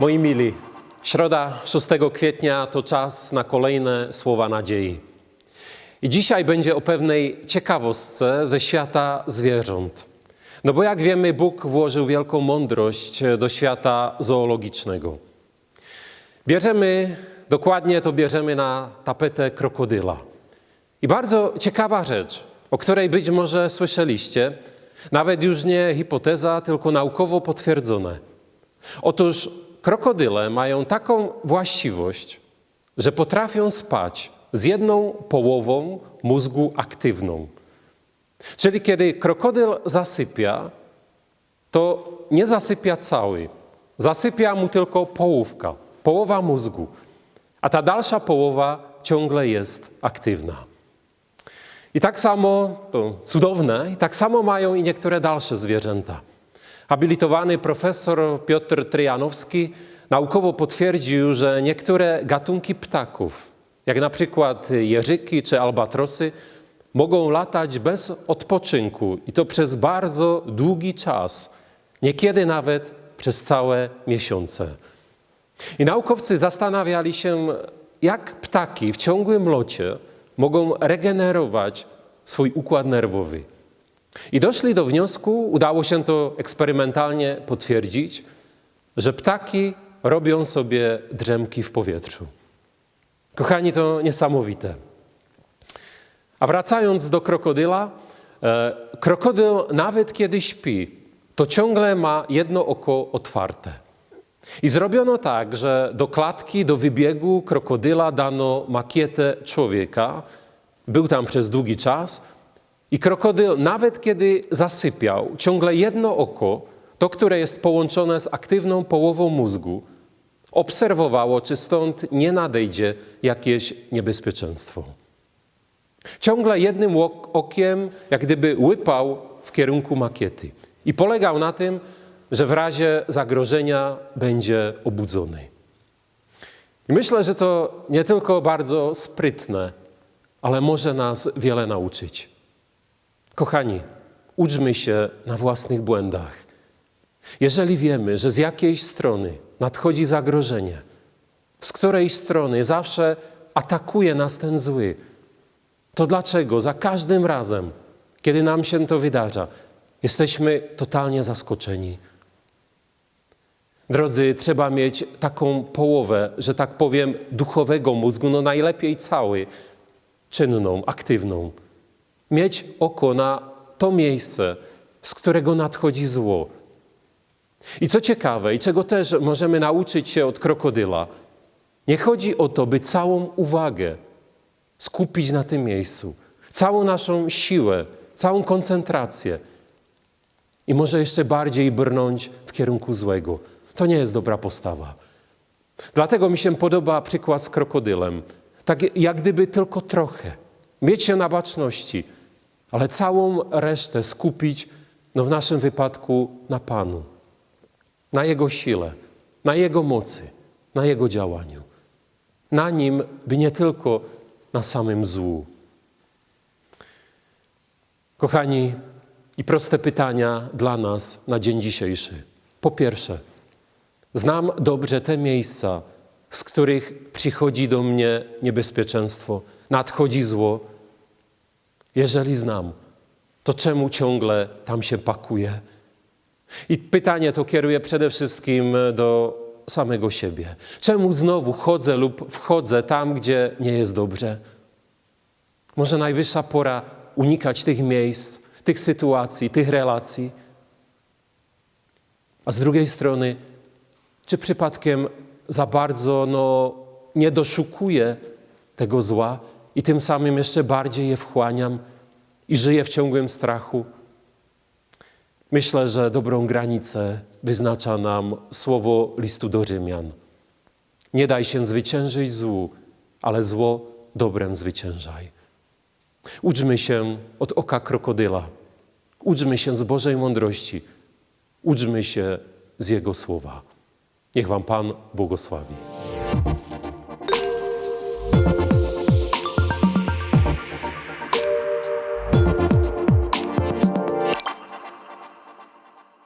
Moi mili, środa 6 kwietnia to czas na kolejne słowa nadziei. I dzisiaj będzie o pewnej ciekawostce ze świata zwierząt. No bo jak wiemy, Bóg włożył wielką mądrość do świata zoologicznego. Bierzemy, dokładnie to bierzemy na tapetę krokodyla. I bardzo ciekawa rzecz, o której być może słyszeliście, nawet już nie hipoteza, tylko naukowo potwierdzone. Otóż krokodyle mają taką właściwość, że potrafią spać z jedną połową mózgu aktywną. Czyli kiedy krokodyl zasypia, to nie zasypia cały, zasypia mu tylko połówka, połowa mózgu, a ta dalsza połowa ciągle jest aktywna. I tak samo, to cudowne, i tak samo mają i niektóre dalsze zwierzęta. Habilitowany profesor Piotr Tryjanowski naukowo potwierdził, że niektóre gatunki ptaków, jak na przykład jeżyki czy albatrosy, mogą latać bez odpoczynku i to przez bardzo długi czas, niekiedy nawet przez całe miesiące. I naukowcy zastanawiali się, jak ptaki w ciągłym locie mogą regenerować swój układ nerwowy. I doszli do wniosku, udało się to eksperymentalnie potwierdzić, że ptaki robią sobie drzemki w powietrzu. Kochani, to niesamowite. A wracając do krokodyla, e, krokodyl nawet kiedy śpi, to ciągle ma jedno oko otwarte. I zrobiono tak, że do klatki, do wybiegu krokodyla dano makietę człowieka. Był tam przez długi czas. I krokodyl, nawet kiedy zasypiał, ciągle jedno oko, to, które jest połączone z aktywną połową mózgu, obserwowało, czy stąd nie nadejdzie jakieś niebezpieczeństwo. Ciągle jednym okiem, jak gdyby łypał w kierunku makiety. I polegał na tym, że w razie zagrożenia będzie obudzony. I myślę, że to nie tylko bardzo sprytne, ale może nas wiele nauczyć. Kochani, uczmy się na własnych błędach. Jeżeli wiemy, że z jakiejś strony nadchodzi zagrożenie, z której strony zawsze atakuje nas ten zły, to dlaczego za każdym razem, kiedy nam się to wydarza, jesteśmy totalnie zaskoczeni? Drodzy, trzeba mieć taką połowę, że tak powiem, duchowego mózgu, no najlepiej cały, czynną, aktywną. Mieć oko na to miejsce, z którego nadchodzi zło. I co ciekawe, i czego też możemy nauczyć się od krokodyla, nie chodzi o to, by całą uwagę skupić na tym miejscu, całą naszą siłę, całą koncentrację i może jeszcze bardziej brnąć w kierunku złego. To nie jest dobra postawa. Dlatego mi się podoba przykład z krokodylem. Tak jak gdyby tylko trochę. Mieć się na baczności, ale całą resztę skupić, no w naszym wypadku, na Panu. Na Jego sile, na Jego mocy, na Jego działaniu. Na Nim, by nie tylko na samym złu. Kochani, i proste pytania dla nas na dzień dzisiejszy. Po pierwsze, Znam dobrze te miejsca, z których przychodzi do mnie niebezpieczeństwo, nadchodzi zło. Jeżeli znam, to czemu ciągle tam się pakuję? I pytanie to kieruję przede wszystkim do samego siebie. Czemu znowu chodzę lub wchodzę tam, gdzie nie jest dobrze? Może najwyższa pora unikać tych miejsc, tych sytuacji, tych relacji. A z drugiej strony, czy przypadkiem za bardzo no, nie doszukuję tego zła i tym samym jeszcze bardziej je wchłaniam i żyję w ciągłym strachu? Myślę, że dobrą granicę wyznacza nam słowo listu do Rzymian. Nie daj się zwyciężyć złu, ale zło dobrem zwyciężaj. Uczmy się od oka krokodyla. Uczmy się z Bożej mądrości. Uczmy się z Jego słowa. Niech Wam Pan błogosławi.